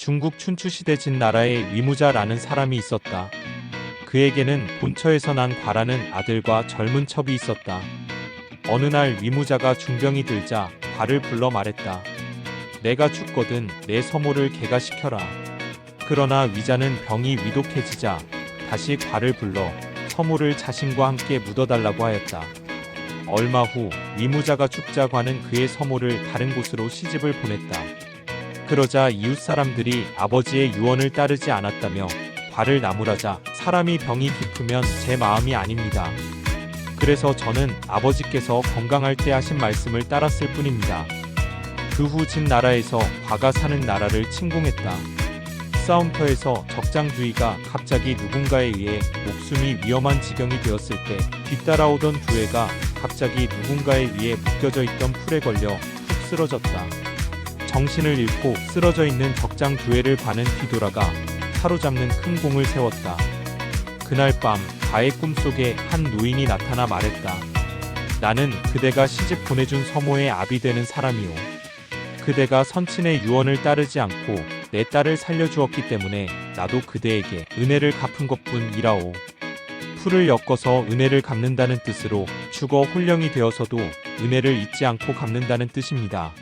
중국 춘추시대 진나라에 위무자라는 사람이 있었다. 그에게는 본처에서 난 과라는 아들과 젊은 첩이 있었다. 어느 날 위무자가 중병이 들자 과를 불러 말했다. 내가 죽거든 내 서모를 개가시켜라. 그러나 위자는 병이 위독해지자 다시 과를 불러 서모를 자신과 함께 묻어달라고 하였다. 얼마 후 위무자가 죽자 과는 그의 서모를 다른 곳으로 시집을 보냈다. 그러자 이웃 사람들이 아버지의 유언을 따르지 않았다며 과를 나무라자 사람이 병이 깊으면 제 마음이 아닙니다. 그래서 저는 아버지께서 건강할 때 하신 말씀을 따랐을 뿐입니다. 그후 진나라에서 과가 사는 나라를 침공했다. 싸움터에서 적장주의가 갑자기 누군가에 의해 목숨이 위험한 지경이 되었을 때 뒤따라오던 두해가 갑자기 누군가에 의해 묶여져 있던 풀에 걸려 푹 쓰러졌다. 정신을 잃고 쓰러져 있는 적장 두해를 봐는 뒤돌아가 사로잡는 큰 공을 세웠다. 그날 밤 가의 꿈속에 한 노인이 나타나 말했다. 나는 그대가 시집 보내준 서모의 아비 되는 사람이오. 그대가 선친의 유언을 따르지 않고 내 딸을 살려주었기 때문에 나도 그대에게 은혜를 갚은 것뿐이라오. 풀을 엮어서 은혜를 갚는다는 뜻으로 죽어 홀령이 되어서도 은혜를 잊지 않고 갚는다는 뜻입니다.